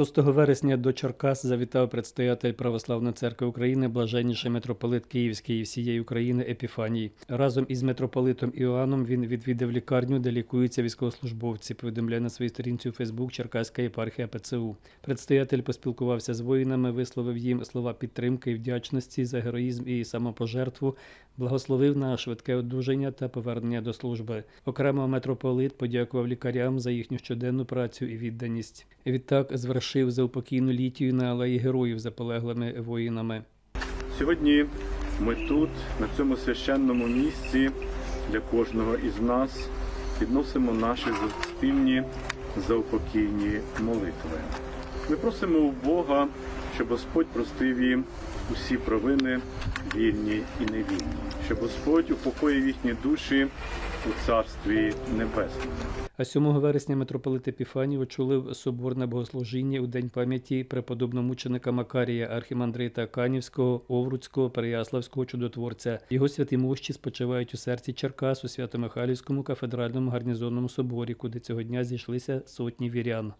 6 вересня до Черкас завітав предстоятель Православної церкви України, блаженніший митрополит Київський і всієї України Епіфаній. Разом із митрополитом Іоанном він відвідав лікарню, де лікуються військовослужбовці. Повідомляє на своїй сторінці у Фейсбук Черкаська єпархія ПЦУ. Предстоятель поспілкувався з воїнами, висловив їм слова підтримки і вдячності за героїзм і самопожертву, благословив на швидке одужання та повернення до служби. Окремо митрополит подякував лікарям за їхню щоденну працю і відданість. Відтак звершив заупокійну літію на алеї героїв за полеглими воїнами. Сьогодні ми тут, на цьому священному місці, для кожного із нас підносимо наші спільні заупокійні молитви. Ми просимо у Бога, щоб Господь простив їм усі провини, вільні і невільні, щоб Господь упокоїв їхні душі у Царстві Небесному. А 7 вересня митрополит Епіфаній очолив соборне богослужіння у день пам'яті преподобного мученика Макарія архімандрита Канівського, Овруцького, Переяславського чудотворця. Його святі мощі спочивають у серці Черкас у Свято-Михайлівському кафедральному гарнізонному соборі, куди цього дня зійшлися сотні вірян.